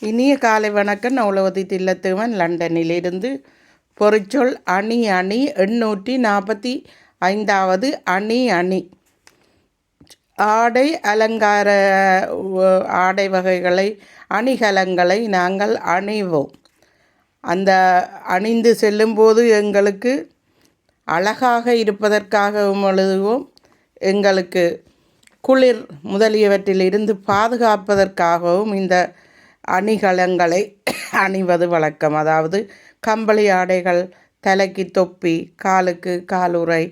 இனிய காலை வணக்கம். நவுலவதி தில்லத்துவன். லண்டனிலிருந்து பொறிச்சொல் அணி அணி எண்ணூற்றி நாற்பத்தி ஐந்தாவது அணி அணி. ஆடை அலங்கார ஆடை வகைகளை அணிகலங்களை நாங்கள் அணிவோம். அந்த அணிந்து செல்லும்போது எங்களுக்கு அழகாக இருப்பதற்காகவும் எழுதுவோம். எங்களுக்கு குளிர் முதலியவற்றிலிருந்து பாதுகாப்பதற்காகவும் இந்த அணிகலங்களை அணிவது வழக்கம். அதாவது கம்பளி ஆடைகள் தலைக்கு தொப்பி காலுக்கு காலுறை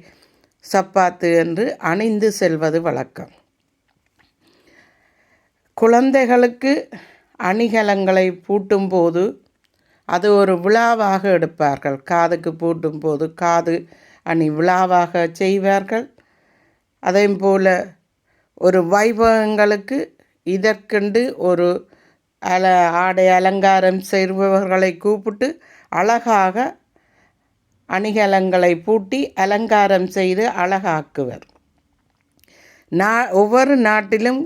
சப்பாத்து என்று அணிந்து செல்வது வழக்கம். குழந்தைகளுக்கு அணிகலங்களை பூட்டும்போது அது ஒரு விழாவாக எடுப்பார்கள். காதுக்கு பூட்டும்போது காது அணி விழாவாக செய்வார்கள். அதே போல் ஒரு வைபவங்களுக்கு இதற்கென்று ஒரு அல ஆடை அலங்காரம் செய்பவர்களை கூப்பிட்டு அழகாக அணிகலங்களை பூட்டி அலங்காரம் செய்து அழகாக்குவர். நா ஒவ்வொரு நாட்டிலும்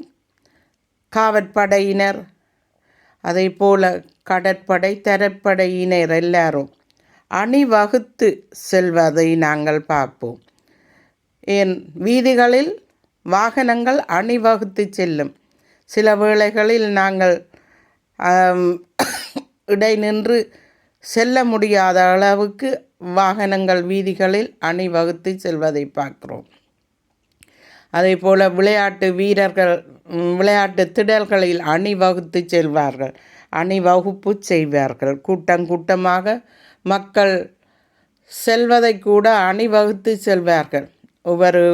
காவற்படையினர் அதே போல் கடற்படை தரப்படையினர் எல்லாரும் அணிவகுத்து செல்வதை நாங்கள் பார்ப்போம். என் வீதிகளில் வாகனங்கள் அணிவகுத்து செல்லும். சில வேளைகளில் நாங்கள் இடை நின்று செல்ல முடியாத அளவுக்கு வாகனங்கள் வீதிகளில் அணிவகுத்து செல்வதை பார்க்கிறோம். அதே போல் விளையாட்டு வீரர்கள் விளையாட்டு திடல்களில் அணிவகுத்து செல்வார்கள் அணிவகுப்பு செய்வார்கள். கூட்டம் கூட்டமாக மக்கள் செல்வதை கூட அணிவகுத்து செல்வார்கள். ஒவ்வொரு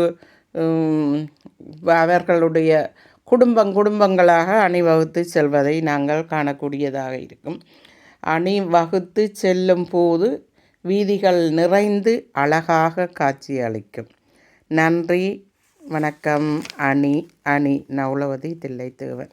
அவர்களுடைய குடும்பம் குடும்பங்களாக அணிவகுத்து செல்வதை நாங்கள் காணக்கூடியதாக இருக்கும். அணிவகுத்து செல்லும் போது வீதிகள் நிறைந்து அழகாக காட்சி அளிக்கும். நன்றி. வணக்கம். அணி அணி நவுலவதி தில்லைத்தேவன்